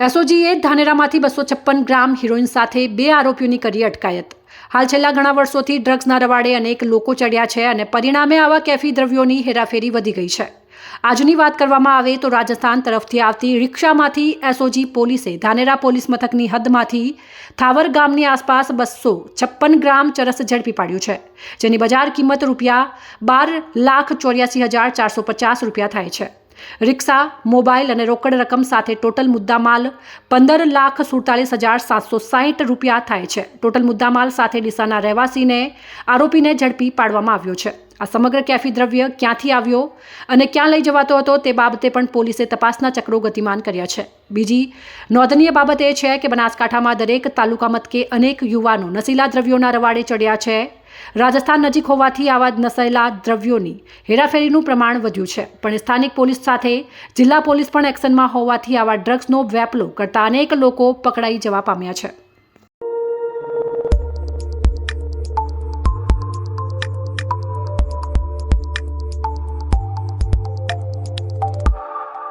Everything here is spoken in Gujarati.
એસઓજીએ ધાનેરામાંથી બસો છપ્પન ગ્રામ હિરોઈન સાથે બે આરોપીઓની કરી અટકાયત. હાલ છેલ્લા ઘણા વર્ષોથી ડ્રગ્સના રવાડે અનેક લોકો ચડ્યા છે અને પરિણામે આવા કેફી દ્રવ્યોની હેરાફેરી વધી ગઈ છે. આજની વાત કરવામાં આવે તો રાજસ્થાન તરફથી આવતી રિક્ષામાંથી એસઓજી પોલીસે ધાનેરા પોલીસ મથકની હદમાંથી થાવર ગામની આસપાસ બસો છપ્પન ગ્રામ ચરસ ઝડપી પાડ્યું છે, જેની બજાર કિંમત રૂપિયા બાર લાખ ચોર્યાસી હજાર ચારસો પચાસ રૂપિયા થાય છે. રિક્ષા, મોબાઈલ અને રોકડ રકમ સાથે ટોટલ મુદ્દામાલ પંદર લાખ સુડતાલીસ હજાર સાતસો સાહીઠ રૂપિયા થાય છે. ટોટલ મુદ્દામાલ સાથે ડીસાના રહેવાસીને આરોપીને ઝડપી પાડવામાં આવ્યો છે. આ સમગ્ર કેફી દ્રવ્ય ક્યાંથી આવ્યો અને ક્યાં લઈ જવાતો હતો તે બાબતે પણ પોલીસે તપાસના ચક્રો ગતિમાન કર્યા છે. બીજી નોંધનીય બાબત એ છે કે બનાસકાંઠામાં દરેક તાલુકા મથકે અનેક યુવાનો નશીલા દ્રવ્યોના રવાડે ચડ્યા છે. રાજસ્થાન નજીક હોવાથી આવા જ દ્રવ્યોની હેરાફેરીનું પ્રમાણ વધ્યું છે. પણ સ્થાનિક પોલીસ સાથે જિલ્લા પોલીસ પણ એક્શનમાં હોવાથી આવા ડ્રગ્સનો વેપલો કરતા અનેક લોકો પકડાઈ જવા પામ્યા છે.